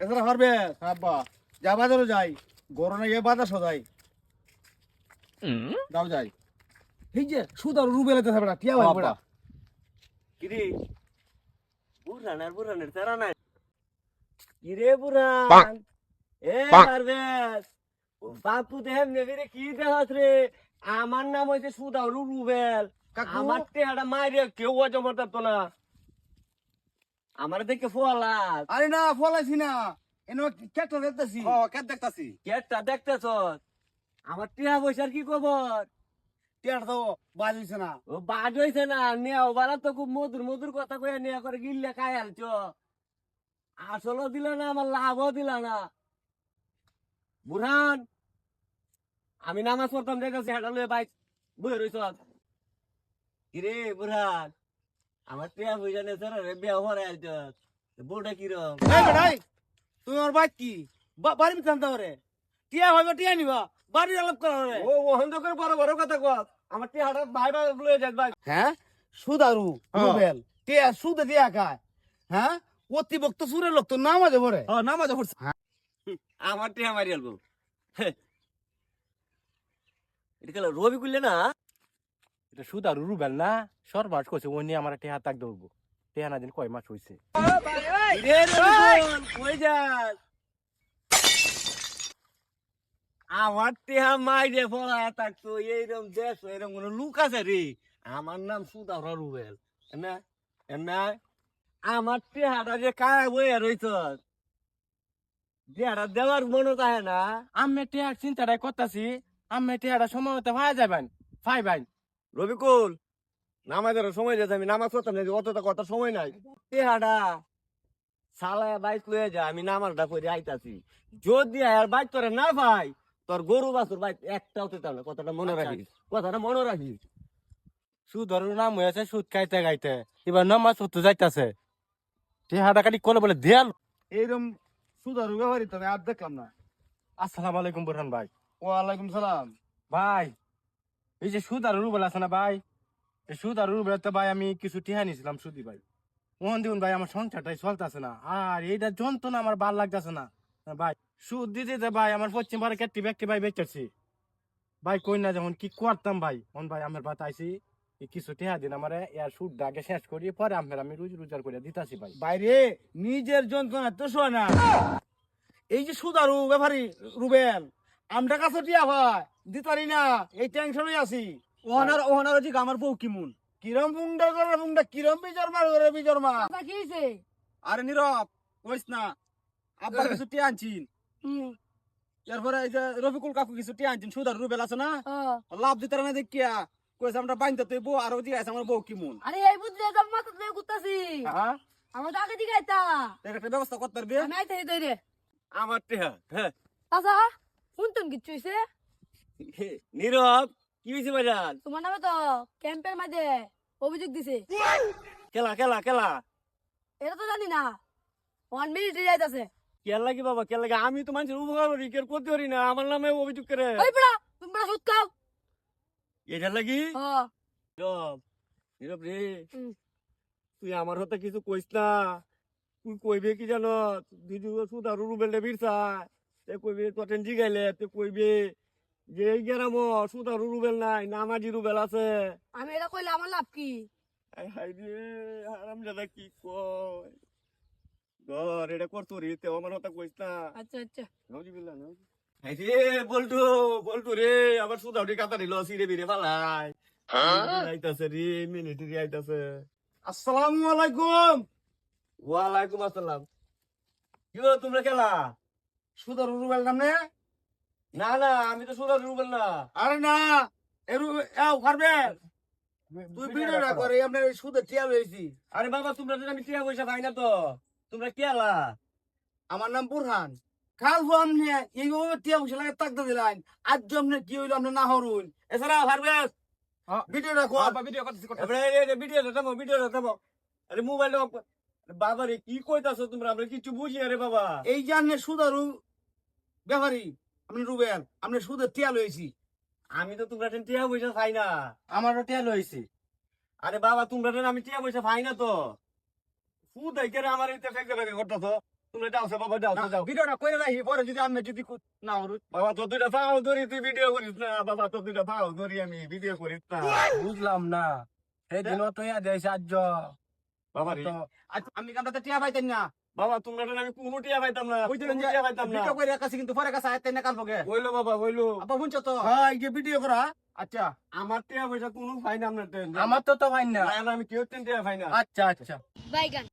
এছাড়া পারবে আব্বা যা বাজারও যাই গরমে গিয়ে বাজার সদাই দাও যাই। ঠিক যে সুদ আর রুবেল এতে থাকবে না টিয়া ভাই বড়া। কিরে? বুড়ান আর বুড়ানের তারা নাই। কিরে বুড়ান এ পারভেজ বাপু দেহেম নেবিরে কি দেখাস রে? আমার নাম হইছে সুদাউ রুবেল। আমার টেহাটা মাইরে কেউ অজম হতো না। আমার দেখে ফোয়ালাস আরে না ফলাইছি না। এনে কেটটা দেখতেছি। ও কে দেখতাছি। কেটটা দেখতেছ? আমার টিয়া পয়সার কি খবর? টিয়াটা তো বাজিছে না। ও বাজ হইছে না নেও বালা তো খুব মধুর মধুর কথা কয়ে নেয়া করে গিল্লে খাই আলছ আসলও দিল না আমার লাভও দিল না। বুরহান আমি নামাজ পড়তাম দেখেছি হেঁটা লয়ে বাইক বই রইছ। কিরে বুরহান? আমার টিয়া বুঝা নে স্যার রে বিয়া হরে আলছ বউটা কিরম এই বেটাই তুমি আমার কি? বাড়ি ভিতরে আনতে পারে টিয়া ভাইবা টিয়া নিবা বাড়ি আলাপ করা হবে ও ওহন করে বড় বড় কথা কর আমার টিয়াটা ভাই ভাই লয়ে যাস ভাই। হ্যাঁ? সুদারু হ্যাঁ। রুবেল। টিয়া সুদে দিয়া খায়। হ্যাঁ? অতিভক্ত সুরের লোক তো নাম আছে পরে। ও নামাজ পড়ছে। আমার টিয়া মারি আলবো এটা রবি করলে না? এটা সুদা রুবেল না সর্বাস করছে নিয়ে আমার টেহা তাক দৌড়বো টেহা না দিন কয় মাস হয়েছে আমার মাইরে পড়া থাকতো এইরকম দেশ এরকম কোন লুক আছে রে। আমার নাম সুদা রুবেল না না আমার টিহাটা যে কায় বইয়া রইছ টিহাটা দেওয়ার মনে থাকে না। আমি টেহার চিন্তাটাই করতেছি আমি টেহাটা সময় মতো ভাই যাবেন ভাই ভাই। রবিকুল নামাজের সময় যেতে আমি নামাজ পড়তাম না অতটা কথা সময় নাই। টেহাডা সালায় বাইক লয়ে যা আমি নামাজটা করে আইতাছি। যদি আর বাইক তোরে না ভাই তোর গরু বাছুর বাইক একটাও তেতাম না কথাটা মনে আচ্ছা। রাখিস কথাটা মনে রাখিস। সুদর নাম হয়েছে সুদ খাইতে খাইতে এবার নামাজ পড়তে যাইতাছে। টেহাটা কাটি কোলে বলে দেয়াল। এইরকম সুদারু ব্যবহারই তো আমি আর দেখলাম না। আসসালামু আলাইকুম বুরহান ভাই। ওয়ালাইকুম সালাম। ভাই এই যে সুদ আর রুবেল আছে না ভাই? এই সুদ আর রুবেল তো ভাই আমি কিছু টিহা নিয়েছিলাম, সুদি ভাই। ওখান দিন ভাই, আমার সংসারটাই চলতেছে না। আর এইটা যন্ত্রণা আমার ভালো লাগতেছে না। ভাই, সুদ দিতে দিতে ভাই, আমার পশ্চিম বারে কেটে ব্যক্তি ভাই বেঁচেছি ভাই কই না যেমন কি করতাম ভাই? অন ভাই, আমার বাত আইসি কিছু টিহা দিন আমার, এর সুদ আগে শেষ করি, পরে আমার আমি রুজি রোজগার করে দিতাছি ভাই। বাইরে, নিজের যন্ত্রণা তো শোয় না এই যে সুদারু ব্যাপারী রুবেল আমরা কাছে টিয়া ভাই দিতারি না এই টেনশনই আছি। ওনার ওনার জি আমার বউ কিমুন কিরম বুংডা করে বুংডা কিরম বিজর মার করে বিজর মা আবার কি হয়েছে আরে নীরব কইস না আব্বার কিছু টিয়া আনছিন। হুম, এরপরে এই যে রফিকুল কাকু কিছু টিয়া আনছিন সুদার রুবেল আছে না? ও, লাভ দিতে না দেখিয়া কইছে আমরা বাইন্দা তুই বউ আর ওদিকে আছে আমার বউ কিমুন আরে এই বুদ্ধি তো মাথা তুলে ঘুরতাছি। হ্যাঁ আমার তো আগে দিকে আইতা। একটা ব্যবস্থা করতে পারবি? আমি আইতে হইতে রে আমার টেহা হ্যাঁ। আচ্ছা। শুনতুন কিচ্ছু হয়েছে নীরব কি ভাইজান তোমার নামে তো ক্যাম্পের মাঝে অভিযোগ দিছে। এটা তো জানি না। ওয়ান মিনিট কেন লাগে বাবা লাগে আমি তো মানুষের উপকার করি করতে পারি না। আমার নামে অভিযোগ করে। ওই পড়া তুমি পড়া সুদ খাও। এটা লাগি? ও নীরব নীরব রে। তুই আমার হতে কিছু কইস না। তুই কইবে কি জানো? দিদি সুদা রুবেল রে বিরসা তে কইবে তোটেন জিগাইলে তে কইবে যে এই গেরাম সুদা রুবেল নাই নামাজি রুবেল আছে। আমি এটা কইলে আমার লাভ কি? হাই হাই রে হারাম দাদা কি কয়? ধর এটা করতো রে তে আমার হতে কইস না। আচ্ছা আচ্ছা। নাউজিবিল্লাহ নাউজি হাই রে বল্টু বল্টু রে আবার কাতা দিল সিরে বিরে ফালাই আইতাছে রে মিনিট রে আইতাছে। আসসালামু আলাইকুম। ওয়ালাইকুম আসসালাম। কি তোমরা খেলা সুদারু রুবেল নামনে না না আমি তো সুদা রুবেল না। আরে না এরু এও পারবে? তুই ভিডিওটা করে আমরা সুদে টিয়া লইছি আরে বাবা তোমরা তো আমি টিয়া পয়সা পাই না তো তোমরা খেলা আমার নাম বুরহান। কাল হো আমনে এইভাবে টিয়া পয়সা লাগে তাকতে দিলাম আজ জমনে কি হইল আমরা না হরুন। এছাড়া পারবেস হ্যাঁ। ভিডিওটা কর আব্বা ভিডিও করতেছি করতেছি। এবারে ভিডিও থামো ভিডিও থামো আরে মোবাইল বাবা রে কি কইতাছো তোমরা? আমরা কিছু বুঝি আরে বাবা। এই আপনি সুদারু ব্যাপারী আপনি রুবেল আপনি সুদে টিয়া লইছি। আমি তো তোমরা টেন টিয়া পয়সা পাই না। আমারও টেহা লইছি। আরে বাবা তোমরা টেন আমি টিয়া পয়সা পাই না তো। ফুদাই করে আমার ইতে ফেকে ফেকে করতেছো তুমি যাও সে বাবা যাও তো যাও। ভিডিওটা কইরে রাখি পরে যদি আমি যদি না বাবা তো দুইটা পাও ধরি তুই ভিডিও করিস না। বাবা তো দুইটা পাও ধরি আমি ভিডিও করিস না। বুঝলাম না। সেই দিন তো ইয়া দেয় সাহায্য বাবা তো আমি কামটা টিয়া পাইতেন না। বাবা তোমরা তো আমি কোনো টিয়া পাইতাম না টিয়া পাইতাম না। ভিডিও কইরে রাখাছি কিন্তু পরে কাছে আইতে না কালবো গে। হইল বাবা হইল আপা শুনছো তো? হ্যাঁ এই যে ভিডিও করা। আচ্ছা। আমার টিয়া পয়সা কোনো ফাইন আপনার আমার তো তো ভাই না। আমি কেউ টিয়া ফাইন আচ্ছা আচ্ছা। বাইগান।